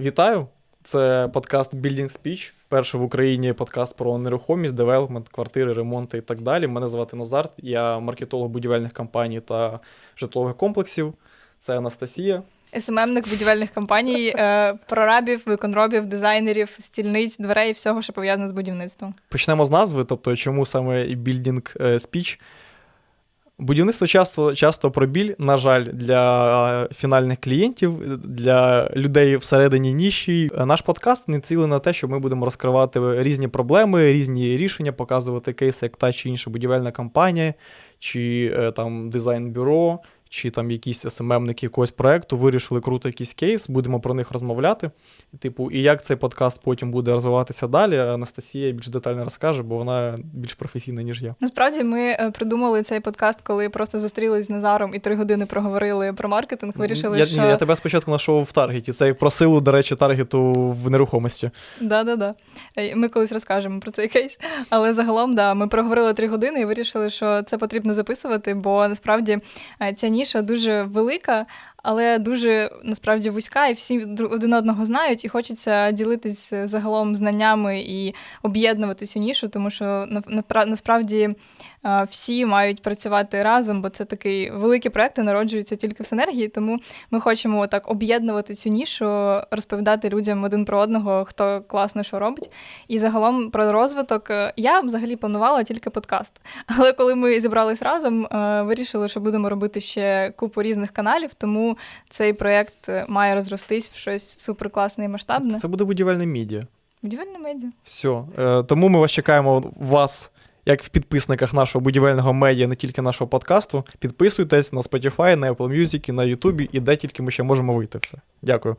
Вітаю! Це подкаст Building Speech. Перший в Україні подкаст про нерухомість, девелопмент, квартири, ремонти і так далі. Мене звати Назар, я маркетолог будівельних компаній та житлових комплексів. Це Анастасія. СММник будівельних компаній, е, прорабів, виконробів, дизайнерів, стільниць, дверей, всього, що пов'язане з будівництвом. Почнемо з назви, тобто чому саме Building е, Speech. Будівництво часто, часто про біль, на жаль, для фінальних клієнтів, для людей всередині ніші. Наш подкаст не цілий на те, що ми будемо розкривати різні проблеми, різні рішення, показувати кейси, як та чи інша будівельна компанія, чи е, там дизайн-бюро, чи там якісь СММники якогось проекту вирішили круто якийсь кейс, будемо про них розмовляти. І, типу, і як цей подкаст потім буде розвиватися далі, Анастасія більш детально розкаже, бо вона більш професійна, ніж я. Насправді ми е, придумали цей подкаст, коли просто зустрілись з Назаром і три години проговорили про маркетинг. Вирішили, я, що ні, я тебе спочатку знайшов в таргеті. Це про силу, до речі, таргету в нерухомості. Да, да, да. Ми колись розкажемо про цей кейс. Але загалом, да, ми проговорили три години і вирішили, що це потрібно записувати, бо насправді е, ця ніша дуже велика. Але дуже насправді вузька, і всі один одного знають, і хочеться ділитись е, загалом знаннями і об'єднувати цю нішу, тому що на- насправді е, всі мають працювати разом, бо це такий великі проекти народжуються тільки в синергії. Тому ми хочемо так об'єднувати цю нішу, розповідати людям один про одного, хто класно що робить. І загалом про розвиток е, я взагалі планувала тільки подкаст. Але коли ми зібрались разом, вирішили, що будемо робити ще купу різних каналів, тому цей проєкт е, має розростись в щось суперкласне і масштабне. Це буде будівельне медіа. Будівельне медіа. Все. Тому ми вас чекаємо вас. Як в підписниках нашого будівельного медіа, не тільки нашого подкасту, підписуйтесь на Spotify, на Apple Music, на YouTube і де тільки ми ще можемо вийти все. Дякую.